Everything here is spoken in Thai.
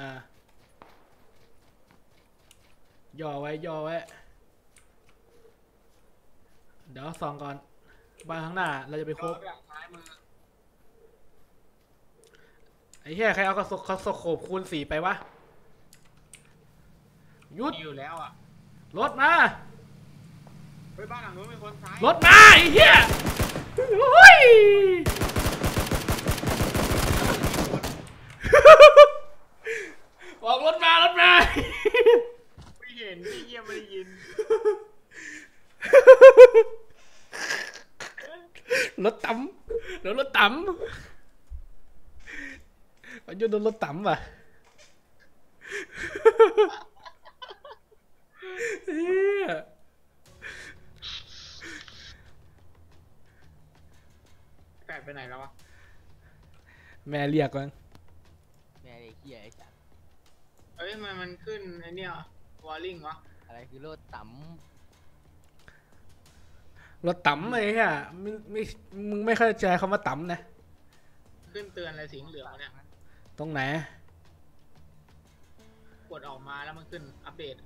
อ่า ย่อไว้ ย่อไว้ เดี๋ยวส่องก่อนบ้านข้างหน้า เราจะไปครบแบบซ้ายมือไอ้เหี้ยใครเอากระสกกระสกโขบคูณสี่ไปวะหยุดมีอยู่แล้วอะรถมาเฮ้ยบ้านหลังนู้นมีคนซ้ายรถมาไอ้เหี้ยโอ้ย บอกรถมารถมา ไม่เห็นพี่เยี่ยมไม่ได้ยิน รถต่ำเดี๋ยวรถต่ำอายุโดนรถต่ำว่ะเหี้ยแปดไปไหนแล้ววะ แม่เรียกก่อนแม่ไอ้เหี้ยไอ้สัตว์เอ้ยทำไมมันขึ้นไอเนี่ยวอลลิงวะ อะไรคือโลดต่ รถต่ำไอ้เหี้ยไม่ไม่มึงไม่เข้าใจคำว่าต่ำนะ ขึ้นเตือนอะไรสีเหลืองวะเนี่ย ตรงไหน กดออกมาแล้วมันขึ้นอัปเดต